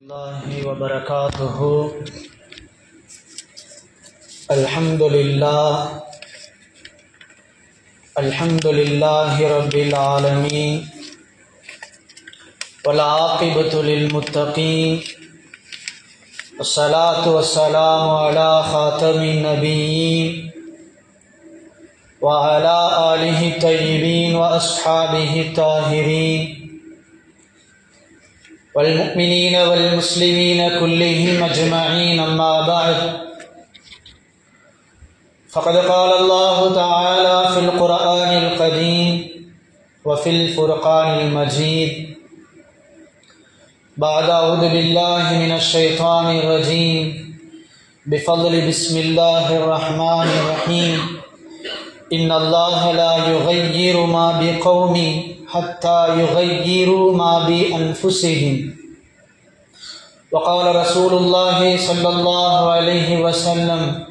الله وبركاته. الحمد لله. الحمد لله رب العالمين. والعاقبة للمتقين. والصلاة والسلام على خاتم النبيين. وعلى آله الطيبين وأصحابه الطاهرين. والمؤمنين والمسلمين كلهم أجمعين، أما بعد. فقد قال الله تعالى في القرآن القديم وفي الفرقان المجيد. بعد أعوذ بالله من الشيطان الرجيم. بفضل بسم الله الرحمن الرحيم. إن الله لا يغير ما بقوم حتى يغيروا ما بأنفسهم. وقال رسول الله صلى الله عليه وسلم،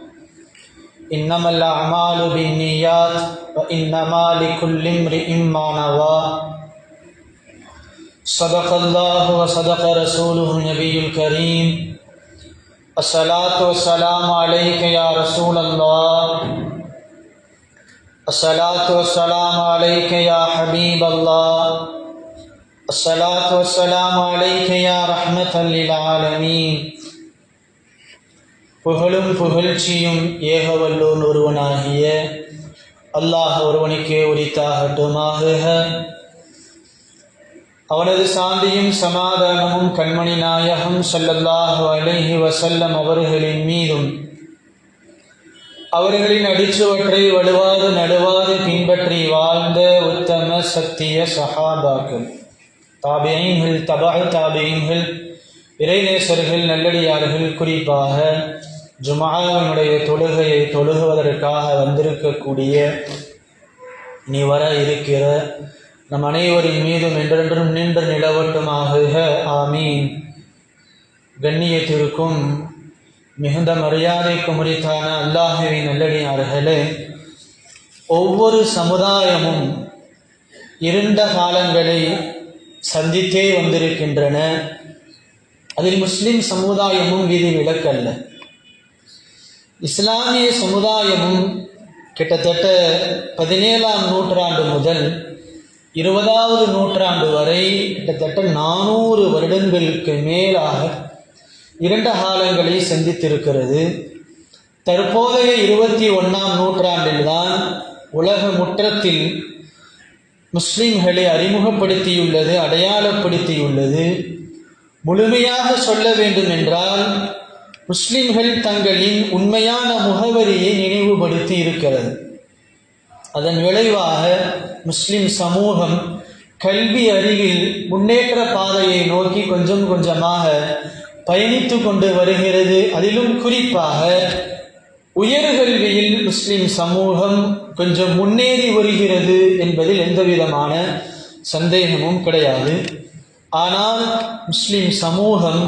إنما الأعمال بالنيات وإنما لكل امرئ ما نوى. صدق الله وصدق رسوله النبي الكريم. الصلاة والسلام عليك يا رسول الله. الصلاة والسلام عليك يا حبيب الله الصلاة والسلام عليك يا رحمة للعالمين புகழும் புகழ்ச்சியும் ஏகவல்லோன் ஒருவனாகிய அல்லாஹ் ஒருவனுக்கே உரித்தாகட்டுமாக அவனது சாந்தியும் சமாதானமும் கண்மணி நாயகம் ஸல்லல்லாஹு அலைஹி வஸல்லம் அவர்களின் மீதும் அவர்களின் அடிச்சுவற்றை வலுவாது நடுவாது பின்பற்றி வாழ்ந்த உத்தம சத்திய சஹாபாக்கள் தாபியங்கள் தபா தாபியங்கள் இறைநேசர்கள் நல்லடியார்கள் குறிப்பாக ஜுமாவினுடைய தொழுகையை தொழுகுவதற்காக வந்திருக்கக்கூடிய நீ வர இருக்கிற நம் அனைவரின் மீதும் என்றென்றும் நின்று நிலவட்டுமாக ஆமீன். கண்ணியத்திற்கும் மிகுந்த மரியாதைக்கு முறித்தான அல்லாஹுவின் நல்லடியார்களே ஒவ்வொரு சமுதாயமும் இருண்ட காலங்களை சந்தித்தே வந்திருக்கின்றன. அதில் முஸ்லிம் சமுதாயமும் விதி விலக்கல்ல இஸ்லாமிய சமுதாயமும் கிட்டத்தட்ட பதினேழாம் நூற்றாண்டு முதல் இருபதாவது நூற்றாண்டு வரை கிட்டத்தட்ட நானூறு வருடங்களுக்கு மேலாக இரண்ட காலங்களை சந்தித்திருக்கிறது. தற்போதைய இருபத்தி ஒன்றாம் நூற்றாண்டில்தான் உலக முற்றத்தில் முஸ்லிம்களை அறிமுகப்படுத்தியுள்ளது அடையாளப்படுத்தியுள்ளது. முழுமையாக சொல்ல வேண்டும் என்றால் முஸ்லிம்கள் தங்களின் உண்மையான முகவரியை நினைவுபடுத்தி இருக்கிறது. அதன் விளைவாக முஸ்லிம் சமூகம் கல்வி அறிவில் முன்னேற்ற பாதையை நோக்கி கொஞ்சம் கொஞ்சமாக பயணித்து கொண்டு வருகிறது. அதிலும் குறிப்பாக உயர்கல்வியில் முஸ்லிம் சமூகம் கொஞ்சம் முன்னேறி வருகிறது என்பதில் எந்தவிதமான சந்தேகமும் கிடையாது. ஆனால் முஸ்லிம் சமூகம்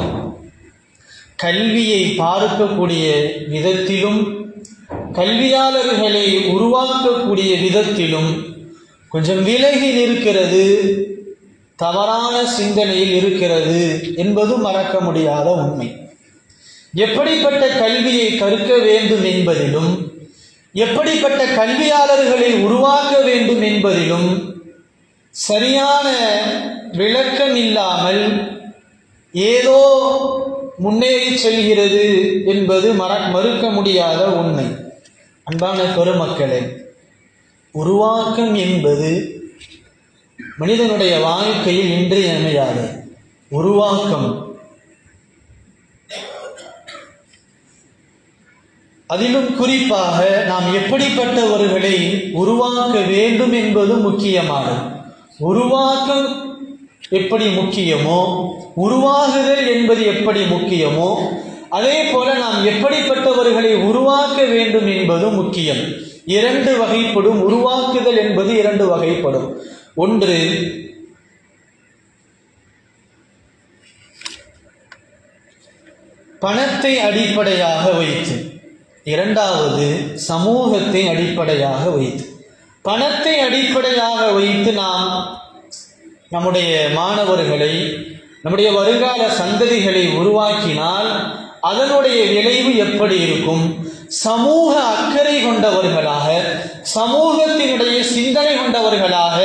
கல்வியை பார்க்கக்கூடிய விதத்திலும் கல்வியாளர்களை உருவாக்கக்கூடிய விதத்திலும் கொஞ்சம் விலகி நிற்கிறது. தவறான சிந்தனையில் இருக்கிறது என்பது மறக்க முடியாத உண்மை. எப்படிப்பட்ட கல்வியை கற்க வேண்டும் என்பதிலும் எப்படிப்பட்ட கல்வியாளர்களை உருவாக்க வேண்டும் என்பதிலும் சரியான விளக்கம் இல்லாமல் ஏதோ முன்னேறி செல்கிறது என்பது மற மறுக்க முடியாத உண்மை. அன்பான பெருமக்களே உருவாக்கம் என்பது மனிதனுடைய வாழ்க்கையில் இன்றியமையாது உருவாக்கம். அதிலும் குறிப்பாக நாம் எப்படிப்பட்டவர்களை உருவாக்க வேண்டும் என்பது முக்கியமானது. உருவாக்கம் எப்படி முக்கியமோ உருவாகுதல் என்பது எப்படி முக்கியமோ அதே போல நாம் எப்படிப்பட்டவர்களை உருவாக்க வேண்டும் என்பது முக்கியம். இரண்டு வகைப்படும் உருவாக்குதல் என்பது இரண்டு வகைப்படும். ஒன்று. பணத்தை அடிப்படையாக வைத்து. இரண்டாவது சமூகத்தை அடிப்படையாக வைத்து. பணத்தை அடிப்படையாக வைத்து நாம் நம்முடைய மாணவர்களை நம்முடைய வருங்கால சந்ததிகளை உருவாக்கினால் அதனுடைய விளைவு எப்படி இருக்கும்? சமூக அக்கறை கொண்டவர்களாக சமூகத்தினுடைய சிந்தனை கொண்டவர்களாக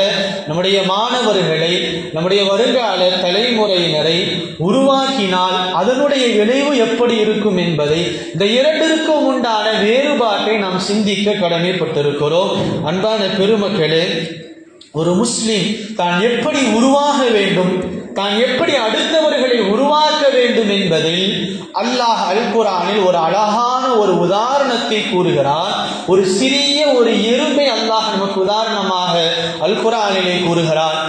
நம்முடைய மாணவர்களை நம்முடைய வருங்கால தலைமுறையினரை உருவாக்கினால் அதனுடைய விளைவு எப்படி இருக்கும் என்பதை இந்த இரண்டிற்கும் உண்டான வேறுபாட்டை நாம் சிந்திக்க கடமைப்பட்டிருக்கிறோம். அன்பான பெருமக்களே ஒரு முஸ்லீம் தான் எப்படி உருவாக வேண்டும்? தான் எப்படி அடுத்தவர்களை உருவாக்க வேண்டும் என்பதில் அல்லாஹ் அல் குரானில் ஒரு அழகான ஒரு உதாரணத்தை கூறுகிறார் ஒரு சிறிய ஒரு எறும்பை அல்லாஹ் நமக்கு உதாரணமாக அல் குரானிலே கூறுகிறார்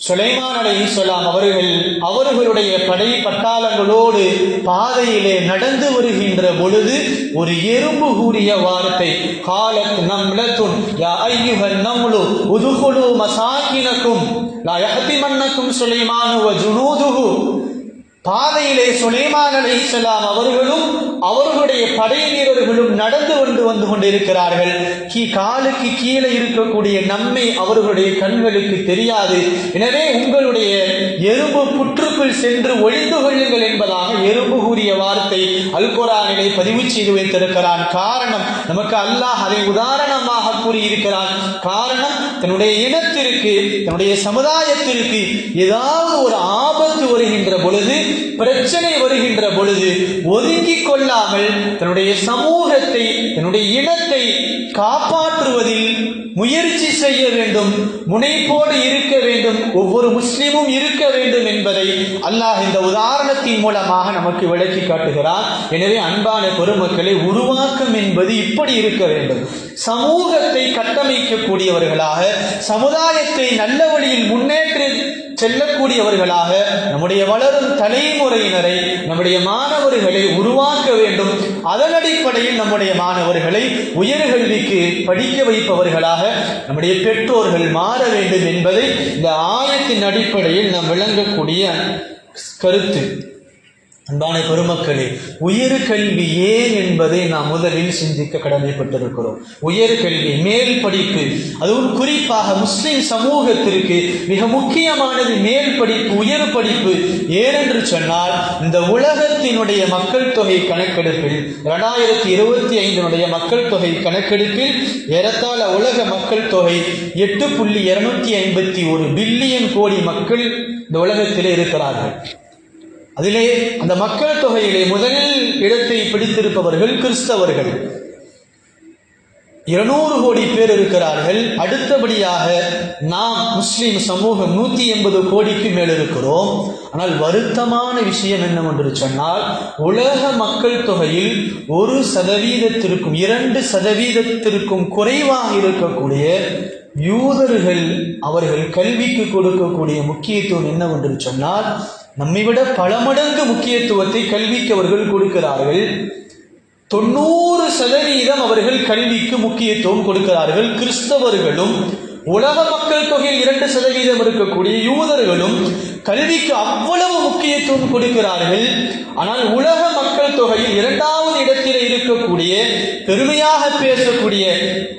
சுலைமான் சொல்லாம் அவர்கள் அவர்களுடைய படை பட்டாளங்களோடு பாதையிலே நடந்து வருகின்ற பொழுது ஒரு எறும்பு கூறிய வார்த்தை காலத் நம்லத்துன் யா ஐயுஹன் நம்லு உதுகுலு மசாக்கினக்கும் லா யஹ்திமன்னக்கும் சுலைமானு வ பாதையிலே சுலைமான் அலைஹிஸ்ஸலாம் அவர்களும் அவர்களுடைய படை வீரர்களும் நடந்து கொண்டு வந்து கொண்டிருக்கிறார்கள். கீ காலுக்கு கீழே இருக்கக்கூடிய நம்மை அவர்களுடைய கண்களுக்கு தெரியாது. எனவே உங்களுடைய எறும்பு புற்றுக்குள் சென்று ஒழிந்து கொள்ளுங்கள் என்பதாக எறும்பு கூறிய வார்த்தை அல்குரானிலே பதிவு செய்து வைத்திருக்கிறான். காரணம் நமக்கு அல்லாஹ் அதை உதாரணமாக கூறியிருக்கிறான். காரணம் தன்னுடைய இனத்திற்கு தன்னுடைய சமுதாயத்திற்கு ஏதாவது ஒரு ஆபத்து வருகின்ற பொழுது பிரச்சனை வருகின்ற பொழுது ஒதுங்கிக் கொள்ளாமல் தன்னுடைய சமூகத்தை தன்னுடைய இனத்தை காப்பாற்றுவதில் முயற்சி செய்ய வேண்டும் முனைப்போடு இருக்க வேண்டும் ஒவ்வொரு முஸ்லீமும் இருக்க வேண்டும் என்பதை அல்லாஹ் இந்த உதாரணத்தின் மூலமாக நமக்கு விளக்கி காட்டுகிறார் எனவே அன்பான பெருமக்களை உருவாக்கம் என்பது இப்படி இருக்க வேண்டும். சமூகத்தை கட்டமைக்கக்கூடியவர்களாக சமுதாயத்தை நல்ல வழியில் முன்னேற்ற செல்லக்கூடியவர்களாக நம்முடைய வளரும் தலைமுறையினரை நம்முடைய மாணவர்களை உருவாக்க வேண்டும். அதன் அடிப்படையில் நம்முடைய மாணவர்களை உயர்கல்விக்கு படிக்க வைப்பவர்களாக நம்முடைய பெற்றோர்கள் மாற வேண்டும் என்பதை இந்த ஆயத்தின் அடிப்படையில் நாம் விளங்கக்கூடிய கருத்து. அன்பான பெருமக்களே உயர் கல்வி ஏன் என்பதை நாம் முதலில் சிந்திக்க கடமைப்பட்டிருக்கிறோம். உயர் கல்வி மேல் படிப்பு அதுவும் குறிப்பாக முஸ்லிம் சமூகத்திற்கு மிக முக்கியமானது மேல் படிப்பு உயர் படிப்பு. ஏனென்று சொன்னால் இந்த உலகத்தினுடைய மக்கள் தொகை கணக்கெடுப்பில் இரண்டாயிரத்தி இருபத்தி ஐந்தினுடைய மக்கள் தொகை கணக்கெடுப்பில் ஏறத்தாழ உலக மக்கள் தொகை எட்டு புள்ளி இருநூத்தி ஐம்பத்தி ஒரு பில்லியன் கோடி மக்கள் இந்த உலகத்திலே இருக்கிறார்கள். அதிலே அந்த மக்கள் தொகையிலே முதலில் இடத்தை பிடித்திருப்பவர்கள் கிறிஸ்தவர்கள். இருநூறு கோடி பேர் இருக்கிறார்கள். அடுத்தபடியாக நாம் முஸ்லீம் சமூகம் நூத்தி எண்பது கோடிக்கு மேல் இருக்கிறோம். ஆனால் வருத்தமான விஷயம் என்னவென்று சொன்னால் உலக மக்கள் தொகையில் ஒரு சதவீதத்திற்கும் இரண்டு சதவீதத்திற்கும் குறைவாக இருக்கக்கூடிய யூதர்கள் அவர்கள் கல்விக்கு கொடுக்கக்கூடிய முக்கியத்துவம் என்னவென்று சொன்னால் நம்மை விட பல மடங்கு முக்கியத்துவத்தை கல்விக்கு அவர்கள் கொடுக்கிறார்கள். தொண்ணூறு சதவீதம் அவர்கள் கல்விக்கு முக்கியத்துவம் கொடுக்கிறார்கள். கிறிஸ்தவர்களும் உலக மக்கள் தொகையில் இரண்டு சதவீதம் இருக்கக்கூடிய யூதர்களும் கல்விக்கு அவ்வளவு முக்கியத்துவம் கொடுக்கிறார்கள். ஆனால் உலக மக்கள் தொகையில் இரண்டாவது இடத்தில் இருக்கக்கூடிய பெருமையாக பேசக்கூடிய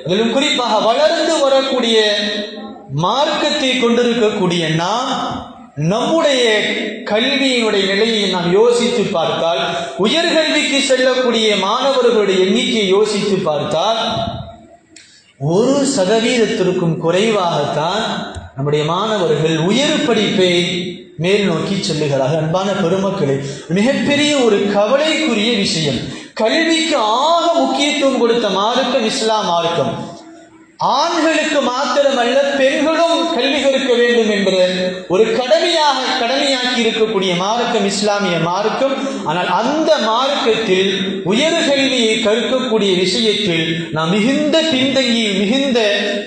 அதிலும் குறிப்பாக வளர்ந்து வரக்கூடிய மார்க்கத்தை கொண்டிருக்கக்கூடிய நாம் நம்முடைய கல்வியினுடைய நிலையை நாம் யோசித்து பார்த்தால் உயர்கல்விக்கு செல்லக்கூடிய மாணவர்களுடைய எண்ணிக்கையை யோசித்து பார்த்தால் ஒரு சதவீதத்திற்கும் குறைவாகத்தான் நம்முடைய மாணவர்கள் உயர் படிப்பை மேல் நோக்கி செல்லுகிறார்கள். அன்பான பெருமக்களே மிகப்பெரிய ஒரு கவலைக்குரிய விஷயம். கல்விக்கு ஆக முக்கியத்துவம் கொடுத்த மார்க்கம் இஸ்லாம் மார்க்கம். ஆண்களுக்கு மாத்திரமல்ல பெண்களும் கல்வி கற்க வேண்டும் என்ற ஒரு கடமையாக கடமையாக்கி இருக்கக்கூடிய மார்க்கம் இஸ்லாமிய மார்க்கம். ஆனால் அந்த மார்க்கத்தில் உயர் கல்வியை கற்கக்கூடிய விஷயத்தில் நாம் மிகுந்த பின்தங்கி மிகுந்த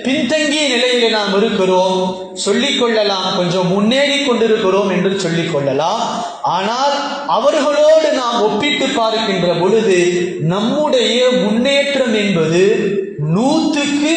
பின்தங்கிய நிலையில நாம் இருக்கிறோம். சொல்லிக் கொள்ளலாம் கொஞ்சம் முன்னேறி கொண்டிருக்கிறோம் என்று சொல்லிக் கொள்ளலாம். ஆனால் அவர்களோடு நாம் ஒப்பிட்டு பார்க்கின்ற பொழுது நம்முடைய முன்னேற்றம் என்பது நூற்றுக்கு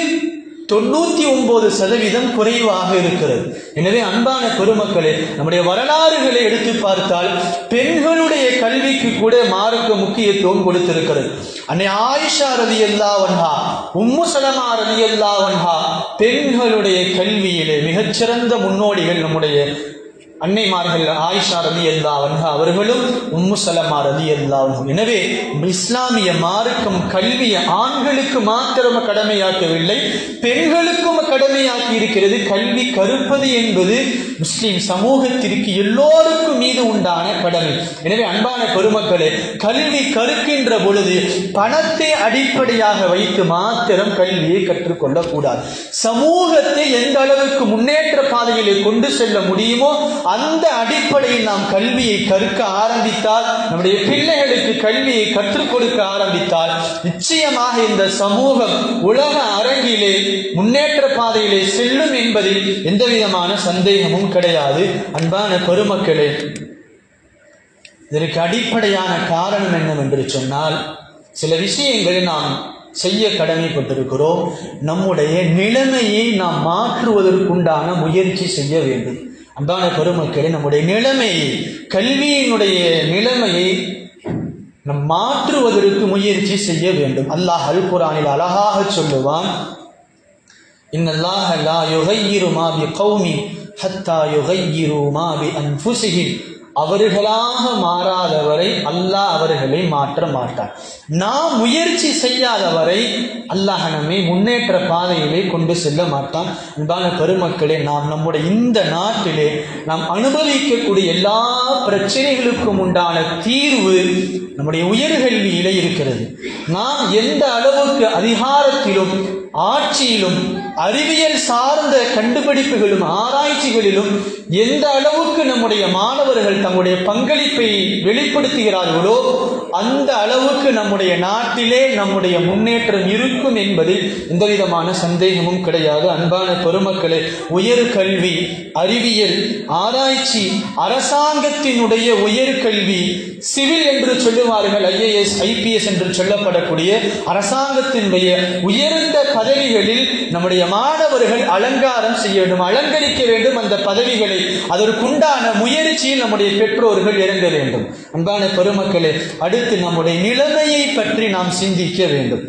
தொண்ணூத்தி ஒன்பது சதவீதம் குறைவாக இருக்கிறது. எனவே அன்பான பெருமக்களே நம்முடைய வரலாறுகளை எடுத்து பார்த்தால் பெண்களுடைய கல்விக்கு கூட மார்க்க முக்கியத்துவம் கொடுத்திருக்கிறது. அன்னை ஆயிஷா ரதி வன்ஹா உம்மு சலமா ரதி வன்ஹா பெண்களுடைய கல்வியிலே மிகச்சிறந்த முன்னோடிகள் நம்முடைய அன்னைமார்கள் ஆயிஷா ரதி அல்லா அவர்களும் உம்மு சலமா ரதி அல்லா எனவே இஸ்லாமிய மார்க்கம் கல்வியை ஆண்களுக்கு மாத்திரம் கடமையாக்கவில்லை பெண்களுக்கும் கடமையாக்கி இருக்கிறது. கல்வி கருப்பது என்பது முஸ்லிம் சமூகத்திற்கு எல்லோருக்கும் மீது உண்டான கடமை. எனவே அன்பான பெருமக்களே கல்வி கருக்கின்ற பொழுது பணத்தை அடிப்படையாக வைத்து மாத்திரம் கல்வியை கற்றுக்கொள்ளக்கூடாது. சமூகத்தை எந்த அளவுக்கு முன்னேற்ற பாதையில் கொண்டு செல்ல முடியுமோ அந்த அடிப்படையில் நாம் கல்வியை கற்க ஆரம்பித்தால் நம்முடைய பிள்ளைகளுக்கு கல்வியை கற்றுக் கொடுக்க ஆரம்பித்தால் நிச்சயமாக இந்த சமூகம் உலக அரங்கிலே முன்னேற்ற பாதையிலே செல்லும் என்பதில் எந்த விதமான சந்தேகமும் கிடையாது. அன்பான பெருமக்களே இதற்கு அடிப்படையான காரணம் என்னவென்று சொன்னால் சில விஷயங்களை நாம் செய்ய கடமைப்பட்டிருக்கிறோம். நம்முடைய நிலைமையை நாம் மாற்றுவதற்குண்டான முயற்சி செய்ய வேண்டும். அன்பான பெருமக்களே நம்முடைய நிலைமையை கல்வியினுடைய நிலைமையை நம் மாற்றுவதற்கு முயற்சி செய்ய வேண்டும். அல்லாஹ் அல் குரானில் அழகாக சொல்லுவான் இன்னல்லாஹ் லா யுகையிரு மா கௌமி ஹத்தா யுகையிரு மாவி பி அவர்களாக மாறாதவரை அல்லாஹ் அவர்களை மாற்ற மாட்டார். நாம் முயற்சி செய்யாதவரை அல்லாஹ் நம்மை முன்னேற்ற பாதையிலே கொண்டு செல்ல மாட்டான். அன்பான பெருமக்களே நாம் நம்முடைய இந்த நாட்டிலே நாம் அனுபவிக்கக்கூடிய எல்லா பிரச்சனைகளுக்கும் உண்டான தீர்வு நம்முடைய உயர்கல்வியிலே இருக்கிறது. நாம் எந்த அளவுக்கு அதிகாரத்திலும் ஆட்சியிலும் அறிவியல் சார்ந்த கண்டுபிடிப்புகளும் ஆராய்ச்சிகளிலும் எந்த அளவுக்கு நம்முடைய மாணவர்கள் தங்களுடைய பங்களிப்பை வெளிப்படுத்துகிறார்களோ அந்த அளவுக்கு நம்முடைய நாட்டிலே நம்முடைய முன்னேற்றம் இருக்கும் என்பதில் எந்த விதமான சந்தேகமும் கிடையாது. அன்பான பெருமக்களே உயர் கல்வி அறிவியல் ஆராய்ச்சி அரசாங்கத்தினுடைய உயர்கல்வி சிவில் என்று சொல்லுவார்கள் ஐஏஎஸ் ஐபிஎஸ் என்று சொல்லப்படக்கூடிய அரசாங்கத்தினுடைய உயர்ந்த பதவிகளில் நம்முடைய மாணவர்கள் அலங்காரம் செய்ய வேண்டும் அலங்கரிக்க வேண்டும் அந்த பதவிகளை. அதற்குண்டான முயற்சியில் நம்முடைய பெற்றோர்கள் இறங்க வேண்டும். அன்பான பெருமக்களே அடுத்து நம்முடைய நிலைமையை பற்றி நாம் சிந்திக்க வேண்டும்.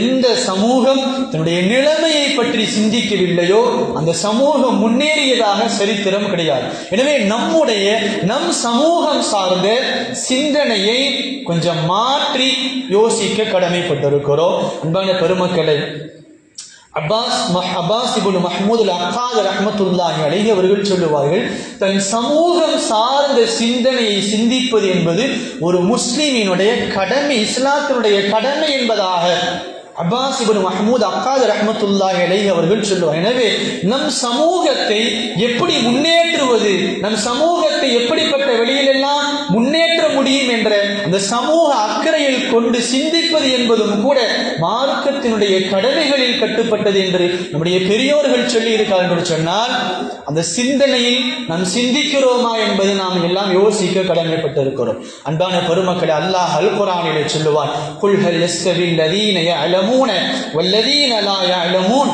எந்த சமூகம் தன்னுடைய நிலைமையை பற்றி சிந்திக்கவில்லையோ அந்த சமூகம் முன்னேறியதாக சரித்திரம் கிடையாது. எனவே நம்முடைய நம் சமூகம் சார்ந்த சிந்தனையை கொஞ்சம் மாற்றி யோசிக்க கடமைப்பட்டிருக்கிறோம். அன்பான பெருமக்களை அப்பாஸ் மஹ் அப்பாஸ் இபுல் மஹமூது அக்காத் ரஹமத்துல்லாஹி அழகி அவர்கள் சொல்லுவார்கள் தன் சமூகம் சார்ந்த சிந்தனையை சிந்திப்பது என்பது ஒரு முஸ்லிமினுடைய கடமை இஸ்லாத்தினுடைய கடமை என்பதாக அப்பாஸ் இபுன் மஹமூத் அக்காது ரஹமத்துல்லாஹி அலைஹி அவர்கள் சொல்லுவார் எனவே நம் சமூகத்தை எப்படி முன்னேற்றுவது நம் சமூகத்தை எப்படிப்பட்ட வெளியிலெல்லாம் முன்னேற்ற முடியும் என்ற அந்த சமூக அக்கறையில் கொண்டு சிந்திப்பது என்பதும் கூட மார்க்கத்தினுடைய கடமைகளில் கட்டுப்பட்டது என்று நம்முடைய பெரியோர்கள் சொல்லி இருக்கார் என்று சொன்னால் அந்த சிந்தனையில் நாம் சிந்திக்கிறோமா என்பதை நாம் எல்லாம் யோசிக்க கடமைப்பட்டிருக்கிறோம். அன்பான பெருமக்களை அல்லாஹ் அல் குரானிலே சொல்லுவான் குல்ஹல் எஸ்தவில் லதீன யஅலமூன வல்லதீன லா யஅலமூன்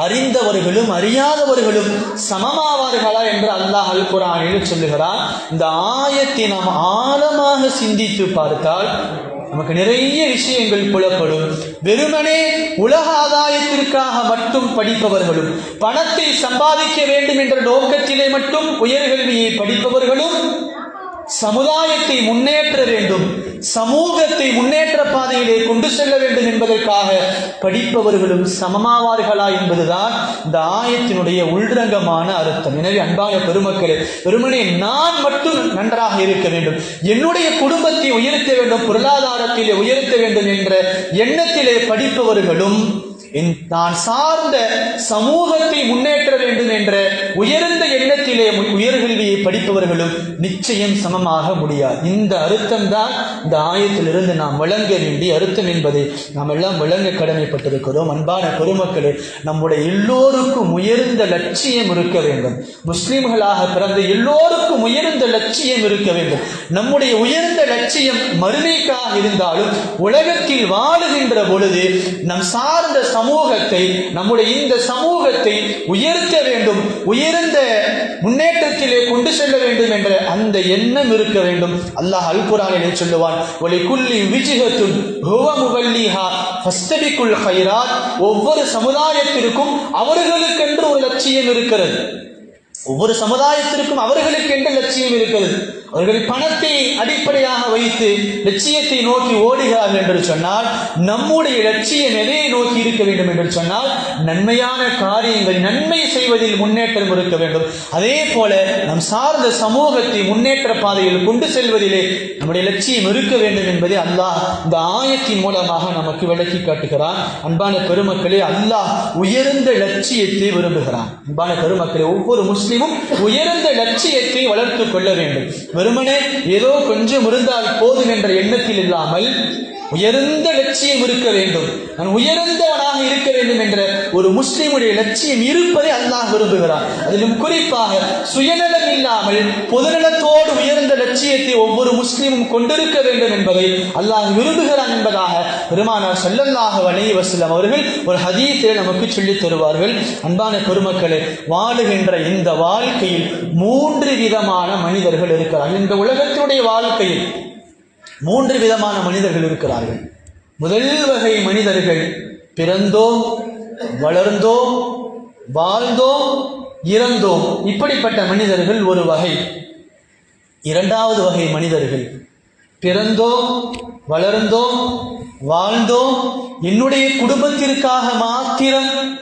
அறிந்தவர்களும் அறியாதவர்களும் சமமாவார்களா என்று அல்லாஹ் அல் குரானில் சொல்லுகிறார் இந்த ஆயத்தை நாம் ஆழமாக சிந்தித்து பார்த்தால் நமக்கு நிறைய விஷயங்கள் புலப்படும். வெறுமனே உலக ஆதாயத்திற்காக மட்டும் படிப்பவர்களும் பணத்தை சம்பாதிக்க வேண்டும் என்ற நோக்கத்திலே மட்டும் உயர்கல்வியை படிப்பவர்களும் சமுதாயத்தை முன்னேற்ற வேண்டும் சமூகத்தை முன்னேற்ற பாதையிலே கொண்டு செல்ல வேண்டும் என்பதற்காக படிப்பவர்களும் சமமாவார்களா என்பதுதான் இந்த ஆயத்தினுடைய உள்ரங்கமான அர்த்தம். எனவே அன்பாக பெருமக்களே பெருமனே நான் மட்டும் நன்றாக இருக்க வேண்டும். என்னுடைய குடும்பத்தை உயர்த்த வேண்டும் பொருளாதாரத்திலே உயர்த்த வேண்டும் என்ற எண்ணத்திலே படிப்பவர்களும் நான் சார்ந்த சமூகத்தை முன்னேற்ற வேண்டும் என்ற உயர்ந்த எண்ணத்திலே உயர்கல்வியை படிப்பவர்களும் நிச்சயம் சமமாக முடியாது. இந்த அர்த்தம் தான் இந்த ஆயத்திலிருந்து நாம் விளங்க வேண்டிய அர்த்தம் என்பதை நாம் எல்லாம் விளங்க கடமைப்பட்டிருக்கிறோம். அன்பான பெருமக்களே நம்முடைய எல்லோருக்கும் உயர்ந்த லட்சியம் இருக்க வேண்டும். முஸ்லிம்களாக பிறந்த எல்லோருக்கும் உயர்ந்த லட்சியம் இருக்க வேண்டும். நம்முடைய உயர்ந்த லட்சியம் மறுமைக்காக இருந்தாலும் உலகத்தில் வாழுகின்ற பொழுது நம் சார்ந்த சமூகத்தை நம்முடைய இந்த சமூகத்தை உயர்த்த வேண்டும் உயர்ந்த முன்னேற்றத்திலே கொண்டு செல்ல வேண்டும் என்ற அந்த எண்ணம் இருக்க வேண்டும். அல்லாஹ் அல் குரானிலே சொல்லுவான் ஒலி குல்லி விஜிகத்துன் ஹுவ முவல்லிஹா ஹைராத் ஒவ்வொரு சமுதாயத்திற்கும் அவர்களுக்கென்று ஒரு லட்சியம் இருக்கிறது. ஒவ்வொரு சமுதாயத்திற்கும் அவர்களுக்கென்று லட்சியம் இருக்கிறது. அவர்கள் பணத்தை அடிப்படையாக வைத்து லட்சியத்தை நோக்கி ஓடுகிறார்கள் என்று சொன்னால் நம்முடைய லட்சியம் எதை நோக்கி இருக்க வேண்டும் என்று சொன்னால் நன்மையான காரியங்கள் நன்மை செய்வதில் முன்னேற்றம் இருக்க வேண்டும். அதே போல நம் சார்ந்த சமூகத்தை முன்னேற்ற பாதையில் கொண்டு செல்வதிலே நம்முடைய லட்சியம் இருக்க வேண்டும் என்பதை அல்லாஹ் இந்த ஆயத்தின் மூலமாக நமக்கு விளக்கி காட்டுகிறான். அன்பான பெருமக்களே அல்லாஹ் உயர்ந்த லட்சியத்தை விரும்புகிறான். அன்பான பெருமக்களே ஒவ்வொரு முஸ்லீமும் உயர்ந்த லட்சியத்தை வளர்த்துக் கொள்ள வேண்டும். வெறுமனே ஏதோ கொஞ்சம் இருந்தால் போதும் என்ற எண்ணத்தில் இல்லாமல் உயர்ந்த லட்சியம் இருக்க வேண்டும். நான் உயர்ந்தவனாக இருக்க வேண்டும் என்ற ஒரு முஸ்லீமுடைய லட்சியம் இருப்பதை அல்லாஹ் விரும்புகிறான். அதிலும் குறிப்பாக சுயநலம் இல்லாமல் பொதுநலத்தோடு உயர்ந்த லட்சியத்தை ஒவ்வொரு முஸ்லீமும் கொண்டிருக்க வேண்டும் என்பதை அல்லாஹ் விரும்புகிறான் என்பதாக பெருமானார் செல்லல்லாக வலைய வசலம் அவர்கள் ஒரு ஹதீஸை நமக்கு சொல்லித் தருவார்கள். அன்பான பெருமக்களே வாழுகின்ற இந்த வாழ்க்கையில் மூன்று விதமான மனிதர்கள் இருக்கிறார்கள். இந்த உலகத்தினுடைய வாழ்க்கையில் மூன்று விதமான மனிதர்கள் இருக்கிறார்கள். முதல் வகை மனிதர்கள் பிறந்தோம் வளர்ந்தோம் வாழ்ந்தோம் இறந்தோம். இப்படிப்பட்ட மனிதர்கள் ஒரு வகை. இரண்டாவது வகை மனிதர்கள் பிறந்தோம் வளர்ந்தோம் வாழ்ந்தோம். என்னுடைய குடும்பத்திற்காக மாத்திரம்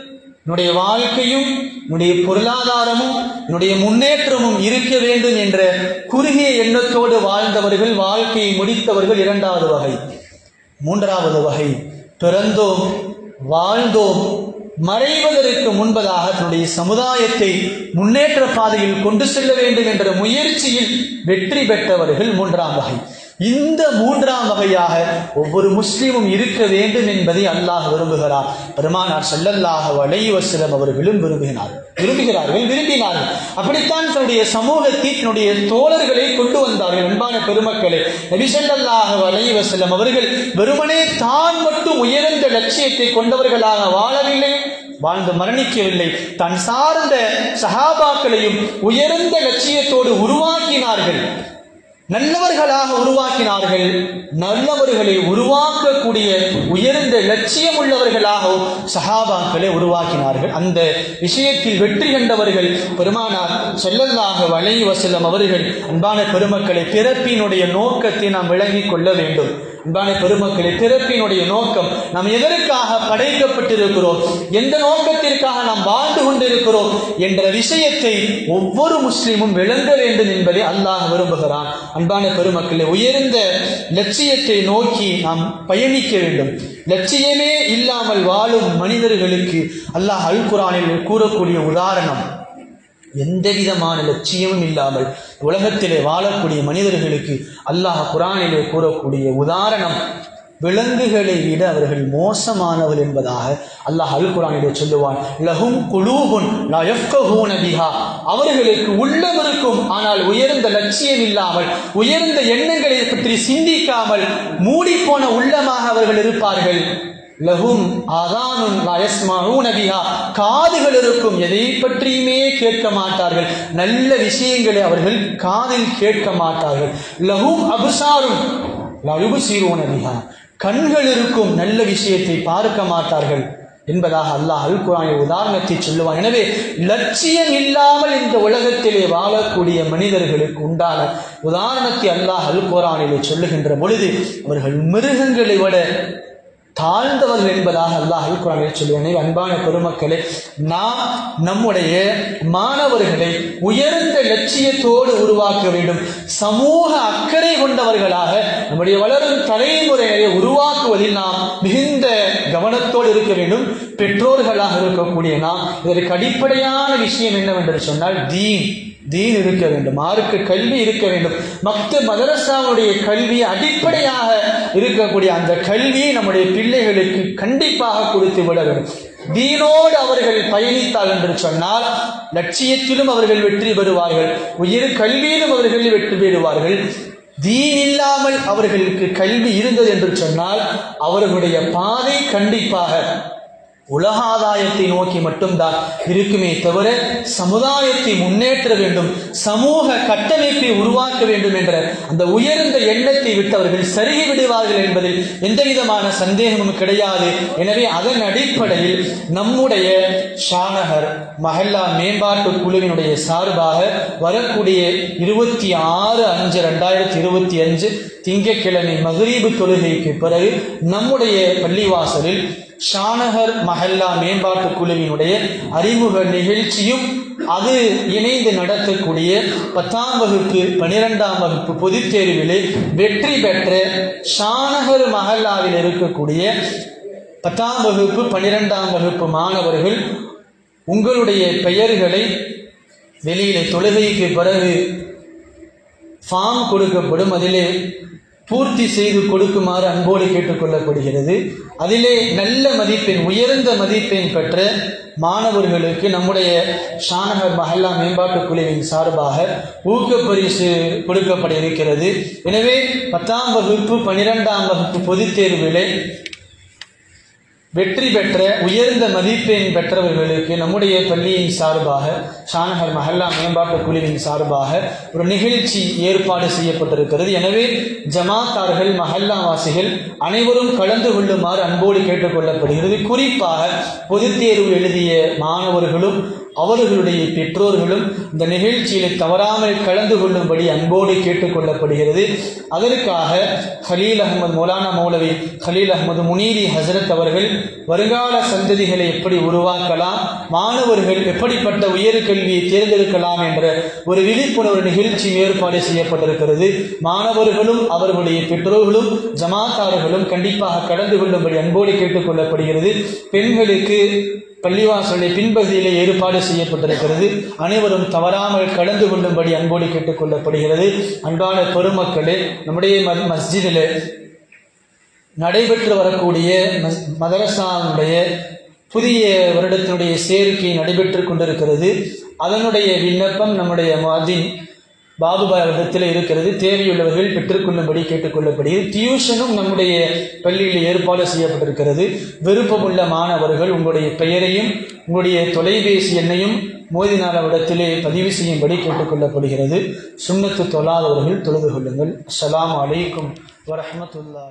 என்னுடைய வாழ்க்கையும் என்னுடைய பொருளாதாரமும் என்னுடைய முன்னேற்றமும் இருக்க வேண்டும் என்ற குறுகிய எண்ணத்தோடு வாழ்ந்தவர்கள் வாழ்க்கையை முடித்தவர்கள் இரண்டாவது வகை. மூன்றாவது வகை பிறந்தோம் வாழ்ந்தோம் மறைவதற்கு முன்பதாக தன்னுடைய சமுதாயத்தை முன்னேற்ற பாதையில் கொண்டு செல்ல வேண்டும் என்ற முயற்சியில் வெற்றி பெற்றவர்கள் மூன்றாம் வகை. இந்த மூன்றாம் வகையாக ஒவ்வொரு முஸ்லீமும் இருக்க வேண்டும் என்பதை அல்லாஹ் விரும்புகிறார். பெருமானார் செல்லல்லாக அலைஹி அவர் அவர்களும் விரும்பினார். விரும்புகிறார்கள் விரும்பினார்கள். அப்படித்தான் தன்னுடைய சமூகத்தில் தன்னுடைய தோழர்களை கொண்டு வந்தார்கள் அன்பான பெருமக்களே. நபி ஸல்லல்லாஹு அலைஹி அவர்கள் வெறுமனே தான் மட்டும் உயர்ந்த லட்சியத்தை கொண்டவர்களாக வாழவில்லை வாழ்ந்து மரணிக்கவில்லை. தன் சார்ந்த சகாபாக்களையும் உயர்ந்த லட்சியத்தோடு உருவாக்கினார்கள். நல்லவர்களாக உருவாக்கினார்கள். நல்லவர்களை உருவாக்கக்கூடிய உயர்ந்த லட்சியம் உள்ளவர்களாகவும் சஹாபாக்களை உருவாக்கினார்கள். அந்த விஷயத்தில் வெற்றி கண்டவர்கள் பெருமானார் ஸல்லல்லாஹு வளைவசலம் அவர்கள் அன்பான பெருமக்களை பிறப்பினுடைய நோக்கத்தை நாம் விளங்கிக் கொள்ள வேண்டும். அன்பான பெருமக்களே பிறப்பினுடைய நோக்கம் நாம் எதற்காக படைக்கப்பட்டிருக்கிறோம்? எந்த நோக்கத்திற்காக நாம் வாழ்ந்து கொண்டிருக்கிறோம்? என்ற விஷயத்தை ஒவ்வொரு முஸ்லீமும் விளங்க வேண்டும் என்பதை அல்லாஹ் விரும்புகிறான். அன்பான பெருமக்களே உயர்ந்த லட்சியத்தை நோக்கி நாம் பயணிக்க வேண்டும். லட்சியமே இல்லாமல் வாழும் மனிதர்களுக்கு அல்லாஹ் அல் குரானில் கூறக்கூடிய உதாரணம். எந்த விதமான லட்சியமும் இல்லாமல் உலகத்திலே வாழக்கூடிய மனிதர்களுக்கு அல்லாஹ் குரானிலே கூறக்கூடிய உதாரணம் விலங்குகளை விட அவர்கள் மோசமானவர்கள் என்பதாக அல்லாஹ் அல் குரானிலே சொல்லுவான். லஹும் குலூபுன் பிஹா. அவர்களுக்கு உள்ளம் இருக்கும் ஆனால் உயர்ந்த லட்சியம் இல்லாமல் உயர்ந்த எண்ணங்களை பற்றி சிந்திக்காமல் மூடிப்போன உள்ளமாக அவர்கள் இருப்பார்கள். லகும் ஆதானும் லயஸ்மஊன காதுகள் இருக்கும் எதை பற்றியுமே கேட்க மாட்டார்கள். நல்ல விஷயங்களை அவர்கள் காதில் கேட்க மாட்டார்கள். லஹும் அபுசாரும் லயுபுசீரோன பிஹா. கண்கள் இருக்கும் நல்ல விஷயத்தை பார்க்க மாட்டார்கள் என்பதாக அல்லாஹ் அல் குரானின் உதாரணத்தை சொல்லுவான். எனவே லட்சியம் இல்லாமல் இந்த உலகத்திலே வாழக்கூடிய மனிதர்களுக்கு உண்டான உதாரணத்தை அல்லாஹ் அல் குரானிலே சொல்லுகின்ற பொழுது அவர்கள் மிருகங்களை விட தாழ்ந்தவர்கள் என்பதாக அல்லாஹ் குரானில் சொல்லுவேன் அன்பான பெருமக்களே நாம் நம்முடைய மாணவர்களை உயர்ந்த லட்சியத்தோடு உருவாக்க வேண்டும். சமூக அக்கறை கொண்டவர்களாக நம்முடைய வளரும் தலைமுறையை உருவாக்குவதில் நாம் மிகுந்த கவனத்தோடு இருக்க வேண்டும். பெற்றோர்களாக இருக்கக்கூடிய நாம் இதற்கு அடிப்படையான விஷயம் என்னவென்று சொன்னால் தீன். தீன் இருக்க வேண்டும் மார்க்க கல்வி இருக்க வேண்டும். மக்த மதரசாவுடைய கல்வி அடிப்படையாக இருக்கக்கூடிய அந்த கல்வியை நம்முடைய பிள்ளைகளுக்கு கண்டிப்பாக கொடுத்து விட வேண்டும். தீனோடு அவர்கள் பயணித்தால் என்று சொன்னால் லட்சியத்திலும் அவர்கள் வெற்றி பெறுவார்கள் உயிர் கல்வியிலும் அவர்கள் வெற்றி பெறுவார்கள். தீன் இல்லாமல் அவர்களுக்கு கல்வி இருந்தது என்று சொன்னால் அவர்களுடைய பாதை கண்டிப்பாக உலகாதாயத்தை நோக்கி மட்டும்தான் இருக்குமே தவிர சமுதாயத்தை முன்னேற்ற வேண்டும் சமூக கட்டமைப்பை உருவாக்க வேண்டும் என்ற அந்த உயர்ந்த எண்ணத்தை விட்டவர்கள் சருகி விடுவார்கள் என்பதில் எந்த விதமான சந்தேகமும் கிடையாது. எனவே அதன் அடிப்படையில் நம்முடைய ஷானகர் மஹல்லா மேம்பாட்டு குழுவினுடைய சார்பாக வரக்கூடிய இருபத்தி ஆறு அஞ்சு ரெண்டாயிரத்தி இருபத்தி அஞ்சு திங்கட்கிழமை மகரீபு தொழுகைக்கு பிறகு நம்முடைய பள்ளிவாசலில் ஷானகர் மஹல்லா மேம்பாட்டு குழுவினுடைய அறிமுக நிகழ்ச்சியும் அது இணைந்து நடத்தக்கூடிய பத்தாம் வகுப்பு பனிரெண்டாம் வகுப்பு பொதுத் தேர்விலே வெற்றி பெற்ற ஷானகர் மஹல்லாவில் இருக்கக்கூடிய பத்தாம் வகுப்பு பனிரெண்டாம் வகுப்பு மாணவர்கள் உங்களுடைய பெயர்களை வெளியிலே தொழுகைக்கு பிறகு ஃபார்ம் கொடுக்கப்படும். அதிலே பூர்த்தி செய்து கொடுக்குமாறு அன்போடு கேட்டுக்கொள்ளப்படுகிறது. அதிலே நல்ல மதிப்பெண் உயர்ந்த மதிப்பெண் பெற்ற மாணவர்களுக்கு நம்முடைய ஷானகர் மஹல்லா மேம்பாட்டுக் குழுவின் சார்பாக ஊக்கப்பரிசு கொடுக்கப்பட இருக்கிறது. எனவே பத்தாம் வகுப்பு பனிரெண்டாம் வகுப்பு பொதுத் தேர்விலே வெற்றி பெற்ற உயர்ந்த மதிப்பெண் பெற்றவர்களுக்கு நம்முடைய பள்ளியின் சார்பாக ஷானகர் மஹல்லா மேம்பாட்டு குழுவின் சார்பாக ஒரு நிகழ்ச்சி ஏற்பாடு செய்யப்பட்டிருக்கிறது. எனவே ஜமாத்தார்கள் மஹல்லாவாசிகள் அனைவரும் கலந்து கொள்ளுமாறு அன்போடு கேட்டுக்கொள்ளப்படுகிறது குறிப்பாக பொதுத் தேர்வு எழுதிய மாணவர்களும் அவர்களுடைய பெற்றோர்களும் இந்த நிகழ்ச்சியில் தவறாமல் கலந்து கொள்ளும்படி அன்போடு கேட்டுக்கொள்ளப்படுகிறது அதற்காக ஹலீல் அகமது மௌலானா மௌலவி ஹலீல் அகமது முனீரி ஹசரத் அவர்கள் வருங்கால சந்ததிகளை எப்படி உருவாக்கலாம் மாணவர்கள் எப்படிப்பட்ட உயர்கல்வியை தேர்ந்தெடுக்கலாம் என்ற ஒரு விழிப்புணர்வு நிகழ்ச்சி ஏற்பாடு செய்யப்பட்டிருக்கிறது. மாணவர்களும் அவர்களுடைய பெற்றோர்களும் ஜமாத்தார்களும் கண்டிப்பாக கலந்து கொள்ளும்படி அன்போடு கேட்டுக்கொள்ளப்படுகிறது பெண்களுக்கு பள்ளிவாசலுடைய பின்பகுதியிலே ஏற்பாடு செய்யப்பட்டிருக்கிறது. அனைவரும் தவறாமல் கலந்து கொள்ளும்படி அன்போடு கேட்டுக்கொள்ளப்படுகிறது அன்பான பெருமக்களே நம்முடைய ம- நடைபெற்று வரக்கூடிய மஸ்- மதரசாவுடைய புதிய வருடத்தினுடைய சேர்க்கை நடைபெற்று கொண்டிருக்கிறது. அதனுடைய விண்ணப்பம் நம்முடைய மாதின் பாபுபாய் இருக்கிறது. தேவையுள்ளவர்கள் பெற்றுக்கொள்ளும்படி கேட்டுக்கொள்ளப்படுகிறது. டியூஷனும் நம்முடைய பள்ளியில் ஏற்பாடு செய்யப்பட்டிருக்கிறது. விருப்பமுள்ள மாணவர்கள் உங்களுடைய பெயரையும் உங்களுடைய தொலைபேசி எண்ணையும் மோதினார் அவரிடத்திலே பதிவு செய்யும்படி கேட்டுக்கொள்ளப்படுகிறது. சுண்ணத்து தொழாதவர்கள் தொழுது கொள்ளுங்கள். அஸ்லாம் அலைக்கும் வரமத்துல்லா